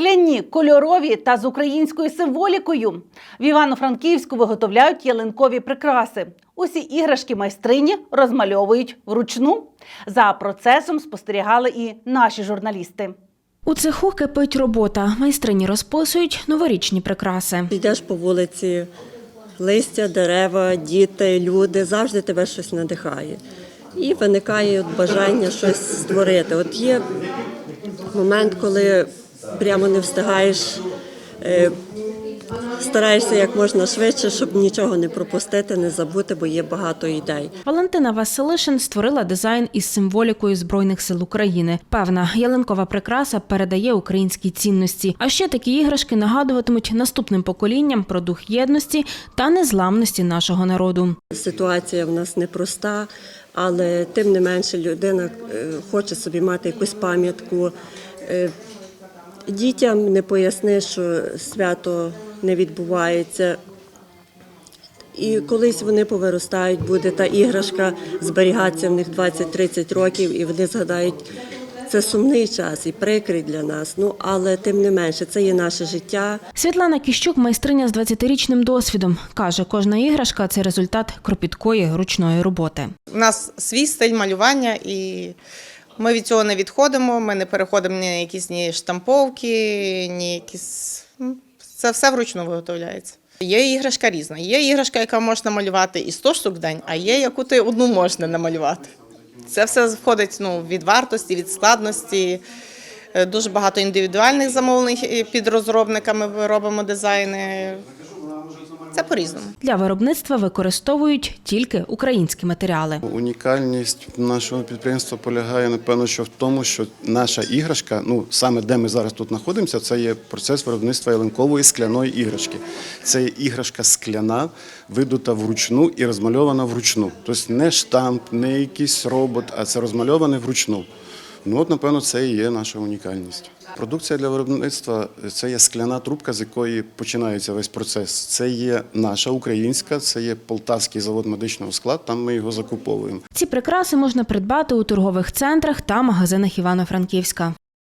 Скляні, кольорові та з українською символікою. В Івано-Франківську виготовляють ялинкові прикраси. Усі іграшки майстрині розмальовують вручну. За процесом спостерігали і наші журналісти. У цеху кипить робота. Майстрині розписують новорічні прикраси. Йдеш по вулиці, листя, дерева, діти, люди, завжди тебе щось надихає. І виникає от бажання щось створити. От є момент, коли прямо не встигаєш, е, стараєшся як можна швидше, щоб нічого не пропустити, не забути, бо є багато ідей. Валентина Василишин створила дизайн із символікою Збройних сил України. Певна ялинкова прикраса передає українські цінності. А ще такі іграшки нагадуватимуть наступним поколінням про дух єдності та незламності нашого народу. Ситуація в нас непроста, але тим не менше людина е, хоче собі мати якусь пам'ятку. Дітям не поясни, що свято не відбувається. І колись вони повиростають, буде та іграшка зберігатися в них 20-30 років, і вони згадають, це сумний час і прикрий для нас. Ну але тим не менше, це є наше життя. Світлана Кіщук, майстриня з 20-річним досвідом, каже, кожна іграшка це результат кропіткої ручної роботи. У нас свій стиль малювання, і ми від цього не відходимо. Ми не переходимо ні на якісь ні штамповки, ні якісь. ну, Це все вручну виготовляється. Є іграшка різна. Є іграшка, яка можна малювати і 100 штук в день, а є, яку ти одну можна намалювати. Це все входить ну, від вартості, від складності. Е, Дуже багато індивідуальних замовлень е, під розробниками ми робимо дизайни. Це по-різному. Для виробництва використовують тільки українські матеріали. Унікальність нашого підприємства полягає, напевно, що в тому, що наша іграшка, ну саме де ми зараз тут знаходимося, це є процес виробництва ялинкової скляної іграшки. Це є іграшка скляна, видута вручну і розмальована вручну. Тобто не штамп, не якийсь робот, а це розмальоване вручну. Ну от, напевно, це і є наша унікальність. Продукція для виробництва це є скляна трубка, з якої починається весь процес. Це є наша українська, це є полтавський завод медичного складу. Там ми його закуповуємо. Ці прикраси можна придбати у торгових центрах та магазинах Івано-Франківська.